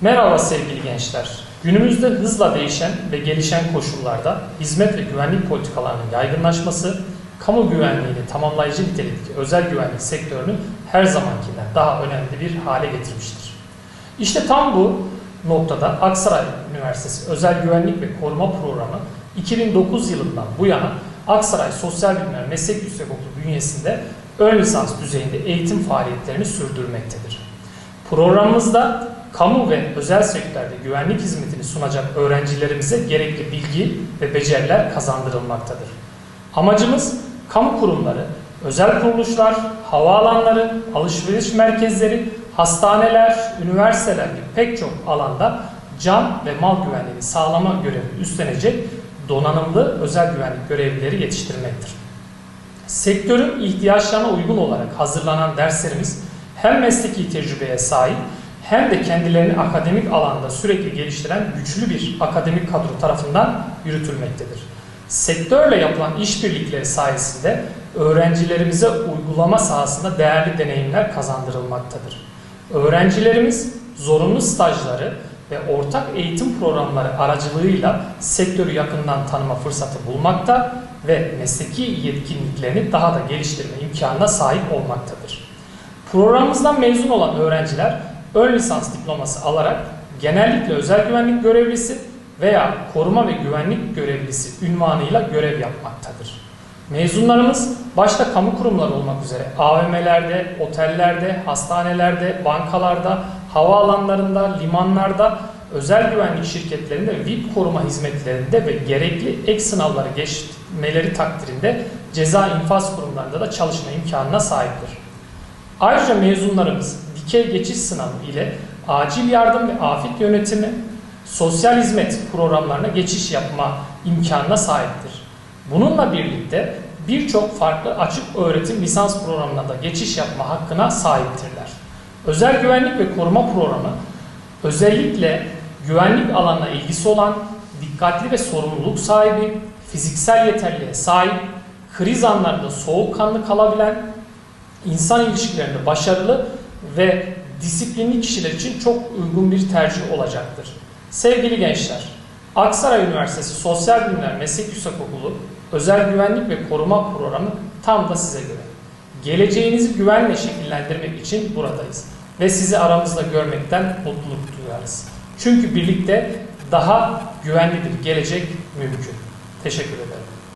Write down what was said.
Merhaba sevgili gençler. Günümüzde hızla değişen ve gelişen koşullarda hizmet ve güvenlik politikalarının yaygınlaşması, kamu güvenliğini tamamlayıcı nitelikteki özel güvenlik sektörünü her zamankinden daha önemli bir hale getirmiştir. İşte tam bu noktada Aksaray Üniversitesi Özel Güvenlik ve Koruma Programı 2009 yılından bu yana Aksaray Sosyal Bilimler Meslek Yüksekokulu bünyesinde ön lisans düzeyinde eğitim faaliyetlerini sürdürmektedir. Programımızda kamu ve özel sektörde güvenlik hizmetini sunacak öğrencilerimize gerekli bilgi ve beceriler kazandırılmaktadır. Amacımız kamu kurumları, özel kuruluşlar, havaalanları, alışveriş merkezleri, hastaneler, üniversiteler gibi pek çok alanda can ve mal güvenliğini sağlama görevi üstlenecek donanımlı özel güvenlik görevlileri yetiştirmektir. Sektörün ihtiyaçlarına uygun olarak hazırlanan derslerimiz hem mesleki tecrübeye sahip hem de kendilerini akademik alanda sürekli geliştiren güçlü bir akademik kadro tarafından yürütülmektedir. Sektörle yapılan işbirlikleri sayesinde öğrencilerimize uygulama sahasında değerli deneyimler kazandırılmaktadır. Öğrencilerimiz zorunlu stajları ve ortak eğitim programları aracılığıyla sektörü yakından tanıma fırsatı bulmakta ve mesleki yetkinliklerini daha da geliştirme imkanına sahip olmaktadır. Programımızdan mezun olan öğrenciler ön lisans diploması alarak genellikle özel güvenlik görevlisi veya koruma ve güvenlik görevlisi ünvanıyla görev yapmaktadır. Mezunlarımız başta kamu kurumları olmak üzere AVM'lerde, otellerde, hastanelerde, bankalarda, havaalanlarında, limanlarda, özel güvenlik şirketlerinde, VIP koruma hizmetlerinde ve gerekli ek sınavları geçmeleri takdirinde ceza infaz kurumlarında da çalışma imkanına sahiptir. Ayrıca mezunlarımız dikey geçiş sınavı ile acil yardım ve afet yönetimi, sosyal hizmet programlarına geçiş yapma imkanına sahiptir. Bununla birlikte birçok farklı açık öğretim lisans programına da geçiş yapma hakkına sahiptirler. Özel güvenlik ve koruma programı özellikle güvenlik alanına ilgisi olan, dikkatli ve sorumluluk sahibi, fiziksel yeterliğe sahip, kriz anlarında soğukkanlı kalabilen, insan ilişkilerinde başarılı ve disiplinli kişiler için çok uygun bir tercih olacaktır. Sevgili gençler, Aksaray Üniversitesi Sosyal Bilimler Meslek Yüksekokulu Özel Güvenlik ve Koruma Programı tam da size göre. Geleceğinizi güvenle şekillendirmek için buradayız ve sizi aramızda görmekten mutluluk duyarız. Çünkü birlikte daha güvenli bir gelecek mümkün. Teşekkür ederim.